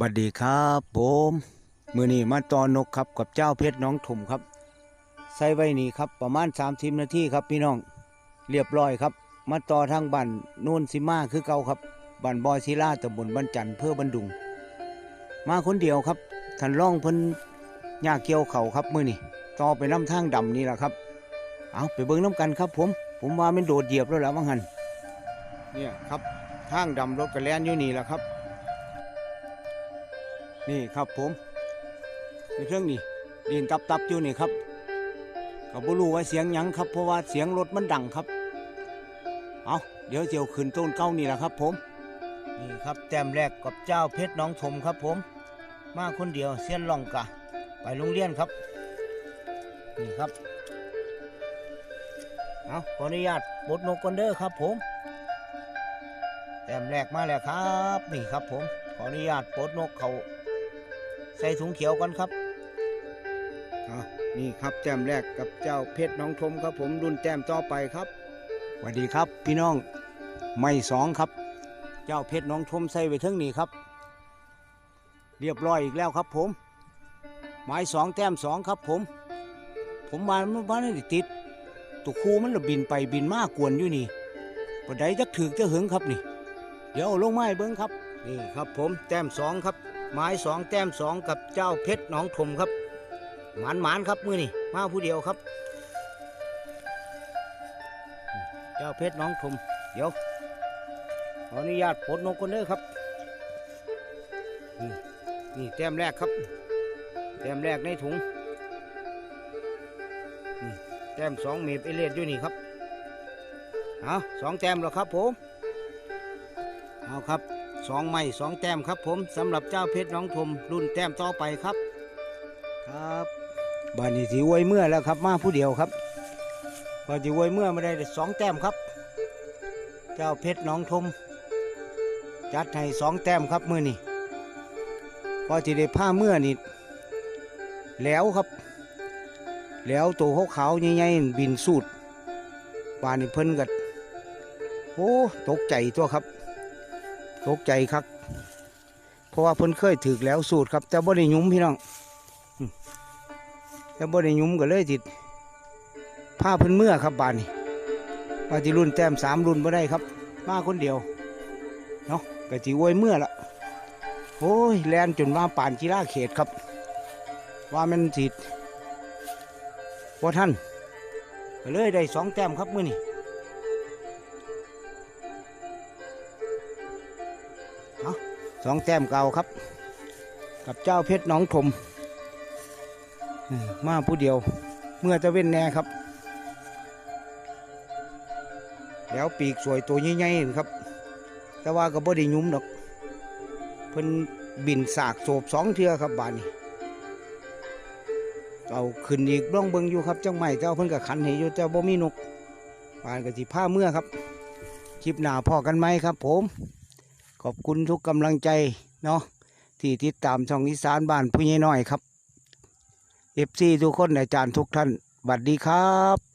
บัดดีครับผมมือนี้มาตอนนกครับกับเจ้าเพชรน้องถุ่มครับ ใส่ไว้นี่ครับประมาณ3 0นาทีครับพี่น้องเรียบร้อยครับ มาต่อทางบ้านโน่นสิมาคือเก่าครับบ้านบอยศิลาตำบลบ้านจันเพื่อบันดุง มาคนเดียวครับท่านร่องเพิ่นยาเกี่ยวเขาครับมือนี่ต่อไปน้ำทางดำนี่แหละครับ เอาไปเบิ่งน้ำกันครับ ผม ผมว่ามันโดดเหยียบแล้วแหละมั้งหันเนี่ยครับทางดำรถกระแลนอยู่นี่แหละครับ นี่ครับผมในเครื่องนี่ดินตับตับอยู่นี่ครับก็บ่รู้ว่าเสียงยังครับเพราะว่าเสียงรถมันดังครับ เอาเดี๋ยวเจียวขึ้นต้นเก้านี่แหละครับ ผม นี่ครับแต้มแรกกับเจ้าเพชรน้องถมครับ ผม มาคนเดียวเสี้ยนล่องกะ ไปโรงเรียนครับ นี่ครับ เอาขออนุญาตบดนกกันเด้อครับ ผม แต้มแรกมาแล้วครับ นี่ครับ ผมขออนุญาตปลดนกเขา ใส่ถุงเขียวก่อนครับอะนี่ครับแต้มแรกกับเจ้าเพชรน้องทมครับผมรุ่นแต้มต่อไปครับสวัสดีครับ พี่น้องไม่สองครับ เจ้าเพชรน้องทมใส่ไว้เทั้งนี้ครับ เรียบร้อยอีกแล้วครับผม หมายสองแต้มสองครับผม ผมมาเมื่อวานนี่ติดตัวคูมันระบินไปบินมากกวนอยู่นี่ปะไดจะถือจะหึงครับนี่ เดี๋ยวเอาลงไม้เบิ้งครับ นี่ครับผมแต้มสองครับ ไม้สองแต้มสองกับเจ้าเพชรหนองถมครับ หมานหมานครับมือนี่มาผู้เดียวครับ เจ้าเพชรหนองถมเดี๋ยวขออนุญาตปลดนกคนเด้อครับนี่แต้มแรกครับ แต้มแรกในถุงแต้มสองเมบเอเลดอยู่นี่ครับ เอาสองแต้มแล้วครับผม เอาครับ สองไม้สองแต้มครับผมสำหรับเจ้าเพชรน้องทมรุ่นแต้มต่อไปครับ ครับบ้านนี้สีอวยเมื่อแล้วครับ มาผู้เดียวครับพอสีอวยเมื่อมาได้สองแต้มครับ เจ้าเพชรน้องทมจัดให้สองแต้มครับมือนี่พอจะได้ผ้าเมื่อนี่แล้วครับ แล้วตัวขาวๆใหญ่ๆบินสูดบ้านนี้เพิ่นกัดโอ้ตกใจตัวครับ ตกใจครับ เพราะว่าเพิ่นเคยถือแล้วสูตรครับ แต่บ่ได้ยุ้มพี่น้องแต่บ่ได้ยุ้มก็เลยจิตผ้าเพิ่นเมื่อครับบานนี้ว่าจิรุ่นแต้มสามรุ่นบ่ได้ครับ มาคนเดียวเนาะก็จิอวยเมื่อละโอ้ยแลนจนมาป่านกีฬาเขตครับ ว่ามันจิตว่าท่านก็เลยได้สองแต้มครับมื้อนี้ สองแต้มเก่าครับ กับเจ้าเพชรน้องถมมาผู้เดียว เมื่อจะเว้นแน่ครับ แล้วปีกสวยตัวใหญ่ๆครับ แต่ว่าก็บ่ได้ยุ้มดอก เพิ่นบินสากโศบสองเทือครับบานนี้เอาขึ้นอีกร่องเบิงอยู่ครับจังไม่เจ้าเพิ่นก็ขันให้อยู่เจ้าบ่มีนกบานก็สิผ้าเมื่อครับ คลิปหนาพอกันไหมครับผม ขอบคุณทุกกำลังใจเนาะที่ติดตามช่องอีสานบ้านผู้ใหญ่น้อยครับเอฟซีทุกคนอาจารย์ทุกท่านบัดดีครับ